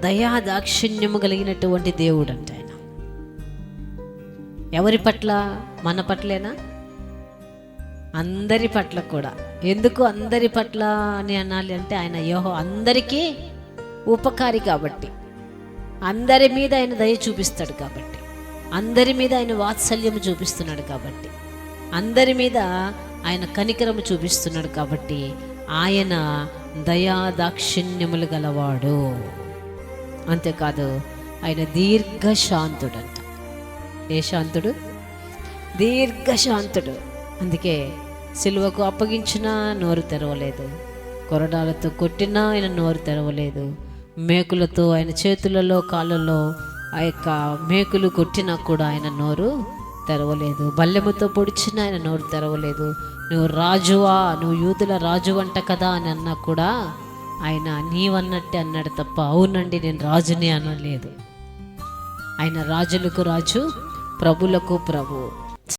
దయా దాక్షిణ్యము కలిగినటువంటి దేవుడు అంటే ఆయన. ఎవరి పట్ల? మన పట్లేనా? అందరి పట్ల కూడా. ఎందుకు అందరి పట్ల అని అనాలి అంటే ఆయన యోహో అందరికీ ఉపకారి కాబట్టి. అందరి మీద ఆయన దయ చూపిస్తాడు కాబట్టి. అందరి మీద ఆయన వాత్సల్యము చూపిస్తున్నాడు కాబట్టి. అందరి మీద ఆయన కనికరము చూపిస్తున్నాడు కాబట్టి ఆయన దయా దాక్షిణ్యములు గలవాడు. అంతేకాదు ఆయన దీర్ఘశాంతుడంట. ఏ శాంతుడు? దీర్ఘశాంతుడు. అందుకే సిలువకు అప్పగించినా నోరు తెరవలేదు. కొరడాలతో కొట్టినా ఆయన నోరు తెరవలేదు. మేకులతో ఆయన చేతులలో కాళ్ళలో ఆ యొక్క మేకులు కొట్టినా కూడా ఆయన నోరు తెరవలేదు. బల్లెముతో పొడిచినా ఆయన నోరు తెరవలేదు. నువ్వు రాజువా నువ్వు యూదుల రాజు అంట కదా అని అన్నా కూడా ఆయన నీవన్నట్టే అన్నాడు తప్ప అవునండి నేను రాజుని అనలేదు. ఆయన రాజులకు రాజు ప్రభులకు ప్రభు.